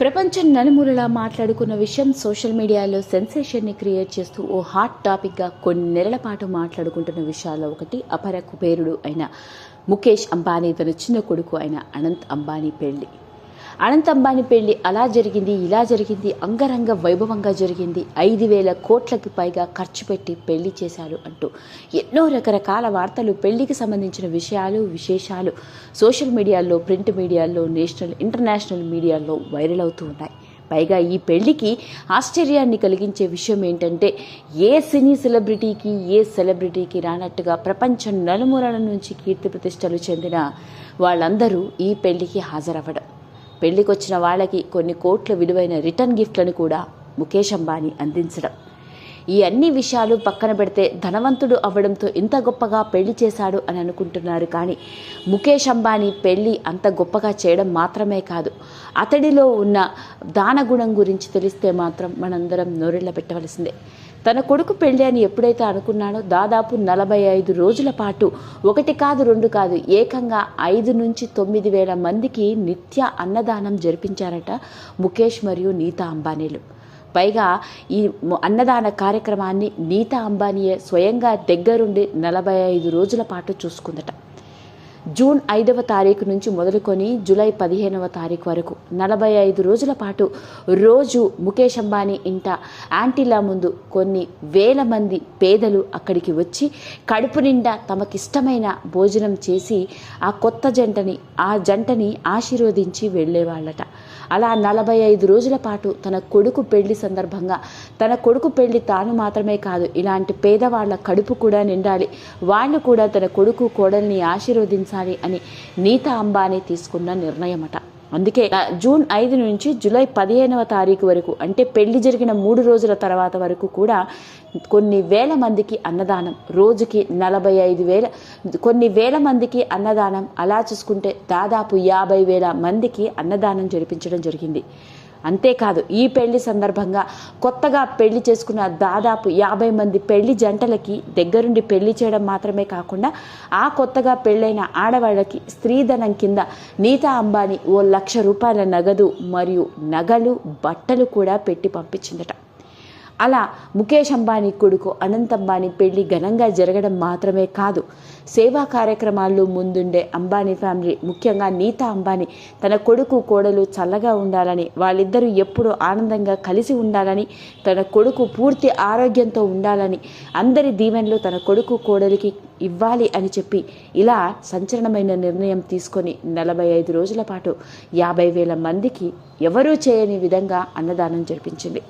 ప్రపంచం నలుమూలలా మాట్లాడుకున్న విషయం సోషల్ మీడియాలో సెన్సేషన్ని క్రియేట్ చేస్తూ ఓ హాట్ టాపిక్గా కొన్ని నెలల పాటు మాట్లాడుకుంటున్న విషయాల్లో ఒకటి అపర కుబేరుడు అయిన ముఖేష్ అంబానీ తన చిన్న కొడుకు అయిన అనంత్ అంబానీ పెళ్ళి. అనంతంబాని పెళ్ళి అలా జరిగింది ఇలా జరిగింది అంగరంగ వైభవంగా జరిగింది. ఐదు వేల కోట్లకి పైగా ఖర్చు పెట్టి పెళ్ళి చేశారు అంటూ ఎన్నో రకరకాల వార్తలు పెళ్ళికి సంబంధించిన విషయాలు విశేషాలు సోషల్ మీడియాలో ప్రింట్ మీడియాలో నేషనల్ ఇంటర్నేషనల్ మీడియాలో వైరల్ అవుతూ ఉన్నాయి. పైగా ఈ పెళ్ళికి ఆశ్చర్యాన్ని కలిగించే విషయం ఏంటంటే ఏ సినీ సెలబ్రిటీకి ఏ సెలబ్రిటీకి రానట్టుగా ప్రపంచం నలుమూలల నుంచి కీర్తి ప్రతిష్టలు చెందిన వాళ్ళందరూ ఈ పెళ్ళికి హాజరవ్వడం. పెళ్ళికొచ్చిన వాళ్ళకి కొన్ని కోట్ల విలువైన రిటర్న్ గిఫ్ట్లను కూడా ముఖేష్ అంబానీ అందించడం. ఈ అన్ని విషయాలు పక్కన పెడితే ధనవంతుడు అవ్వడంతో ఇంత గొప్పగా పెళ్ళి చేశాడు అని అనుకుంటున్నారు కానీ ముఖేష్ అంబానీ పెళ్ళి అంత గొప్పగా చేయడం మాత్రమే కాదు. అతడిలో ఉన్న దానగుణం గురించి తెలిస్తే మాత్రం మనందరం నోరెళ్ళ పెట్టవలసిందే. తన కొడుకు పెళ్ళి అని ఎప్పుడైతే అనుకున్నాడో దాదాపు నలభై ఐదు రోజుల పాటు ఒకటి కాదు రెండు కాదు ఏకంగా ఐదు నుంచి తొమ్మిది వేల మందికి నిత్య అన్నదానం జరిపించారట ముఖేష్ మరియు నీతా అంబానీలు. పైగా ఈ అన్నదాన కార్యక్రమాన్ని నీతా అంబానీయే స్వయంగా దగ్గరుండి నలభై ఐదు రోజుల పాటు చూసుకుందట. జూన్ ఐదవ తారీఖు నుంచి మొదలుకొని జూలై పదిహేనవ తారీఖు వరకు నలభై ఐదు రోజుల పాటు రోజు ముఖేష్ అంబానీ ఇంట యాంటీలా ముందు కొన్ని వేల మంది పేదలు అక్కడికి వచ్చి కడుపు నిండా తమకిష్టమైన భోజనం చేసి ఆ కొత్త జంటని ఆ జంటని ఆశీర్వదించి వెళ్ళేవాళ్ళట. అలా నలభై ఐదు రోజుల పాటు తన కొడుకు పెళ్ళి సందర్భంగా తన కొడుకు పెళ్ళి తాను మాత్రమే కాదు ఇలాంటి పేదవాళ్ళ కడుపు కూడా నిండాలి. వాళ్ళు కూడా తన కొడుకు కోడల్ని ఆశీర్వదించాలి అని నీతా అంబానీ తీసుకున్న నిర్ణయమట. అందుకే జూన్ ఐదు నుంచి జూలై పదిహేనవ తారీఖు వరకు అంటే పెళ్ళి జరిగిన మూడు రోజుల తర్వాత వరకు కూడా కొన్ని వేల మందికి అన్నదానం రోజుకి నలభై ఐదు వేల కొన్ని వేల మందికి అన్నదానం అలా చూసుకుంటే దాదాపు యాభై వేల మందికి అన్నదానం జరిపించడం జరిగింది. అంతేకాదు ఈ పెళ్ళి సందర్భంగా కొత్తగా పెళ్ళి చేసుకున్న దాదాపు యాభై మంది పెళ్ళి జంటలకి దగ్గరుండి పెళ్ళి చేయడం మాత్రమే కాకుండా ఆ కొత్తగా పెళ్ళైన ఆడవాళ్ళకి స్త్రీధనం కింద నీతా అంబానీ ఓ లక్ష రూపాయల నగదు మరియు నగలు బట్టలు కూడా పెట్టి పంపించిందట. అలా ముఖేష్ అంబానీ కొడుకు అనంత్ అంబానీ పెళ్ళి ఘనంగా జరగడం మాత్రమే కాదు. సేవా కార్యక్రమాల్లో ముందుండే అంబానీ ఫ్యామిలీ ముఖ్యంగా నీతా అంబానీ తన కొడుకు కోడలు చల్లగా ఉండాలని వాళ్ళిద్దరూ ఎప్పుడూ ఆనందంగా కలిసి ఉండాలని తన కొడుకు పూర్తి ఆరోగ్యంతో ఉండాలని అందరి దీవెనలు తన కొడుకు కోడలికి ఇవ్వాలి అని చెప్పి ఇలా సంచలనమైన నిర్ణయం తీసుకొని నలభై ఐదు రోజుల పాటు యాభై వేల మందికి ఎవరూ చేయని విధంగా అన్నదానం జరిపించింది.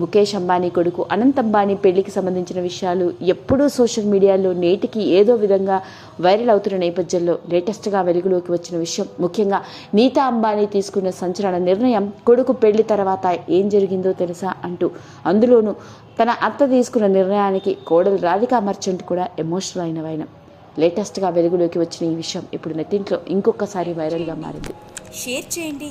ముఖేష్ అంబానీ కొడుకు అనంత్ అంబానీ పెళ్ళికి సంబంధించిన విషయాలు ఎప్పుడూ సోషల్ మీడియాలో నేటికి ఏదో విధంగా వైరల్ అవుతున్న నేపథ్యంలో లేటెస్ట్గా వెలుగులోకి వచ్చిన విషయం. ముఖ్యంగా నీతా అంబానీ తీసుకున్న సంచలన నిర్ణయం కొడుకు పెళ్ళి తర్వాత ఏం జరిగిందో తెలుసా అంటూ. అందులోనూ తన అత్త తీసుకున్న నిర్ణయానికి కోడలు రాధికా మర్చెంట్ కూడా ఎమోషనల్ అయినవైనం లేటెస్ట్గా వెలుగులోకి వచ్చిన ఈ విషయం ఇప్పుడు నెట్టింట్లో ఇంకొకసారి వైరల్గా మారింది. షేర్ చేయండి.